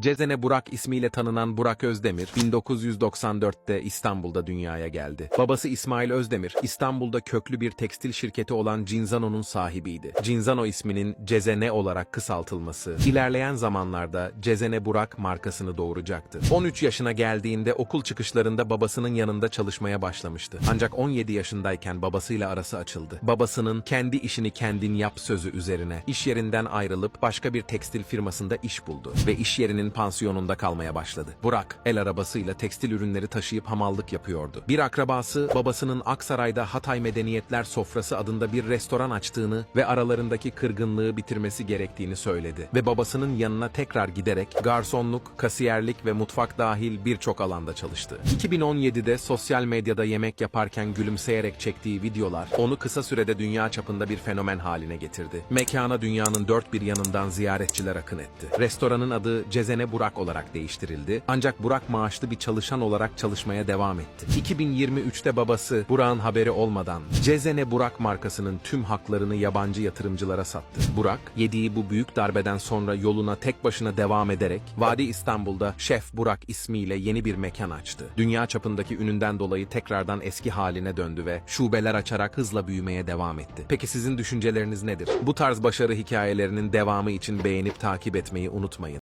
Cezene Burak ismiyle tanınan Burak Özdemir, 1994'te İstanbul'da dünyaya geldi. Babası İsmail Özdemir, İstanbul'da köklü bir tekstil şirketi olan Cinzano'nun sahibiydi. Cinzano isminin Cezene olarak kısaltılması, ilerleyen zamanlarda Cezene Burak markasını doğuracaktı. 13 yaşına geldiğinde okul çıkışlarında babasının yanında çalışmaya başlamıştı. Ancak 17 yaşındayken babasıyla arası açıldı. Babasının kendi işini kendin yap sözü üzerine iş yerinden ayrılıp başka bir tekstil firmasında iş buldu ve iş yerinin pansiyonunda kalmaya başladı. Burak el arabasıyla tekstil ürünleri taşıyıp hamallık yapıyordu. Bir akrabası babasının Aksaray'da Hatay Medeniyetler Sofrası adında bir restoran açtığını ve aralarındaki kırgınlığı bitirmesi gerektiğini söyledi. Ve babasının yanına tekrar giderek garsonluk, kasiyerlik ve mutfak dahil birçok alanda çalıştı. 2017'de sosyal medyada yemek yaparken gülümseyerek çektiği videolar onu kısa sürede dünya çapında bir fenomen haline getirdi. Mekana dünyanın dört bir yanından ziyaretçiler akın etti. Restoranın adı Cezene Burak olarak değiştirildi. Ancak Burak maaşlı bir çalışan olarak çalışmaya devam etti. 2023'te babası Burak'ın haberi olmadan Cezene Burak markasının tüm haklarını yabancı yatırımcılara sattı. Burak, yediği bu büyük darbeden sonra yoluna tek başına devam ederek Vadi İstanbul'da Şef Burak ismiyle yeni bir mekan açtı. Dünya çapındaki ününden dolayı tekrardan eski haline döndü ve şubeler açarak hızla büyümeye devam etti. Peki sizin düşünceleriniz nedir? Bu tarz başarı hikayelerinin devamı için beğenip takip etmeyi unutmayın.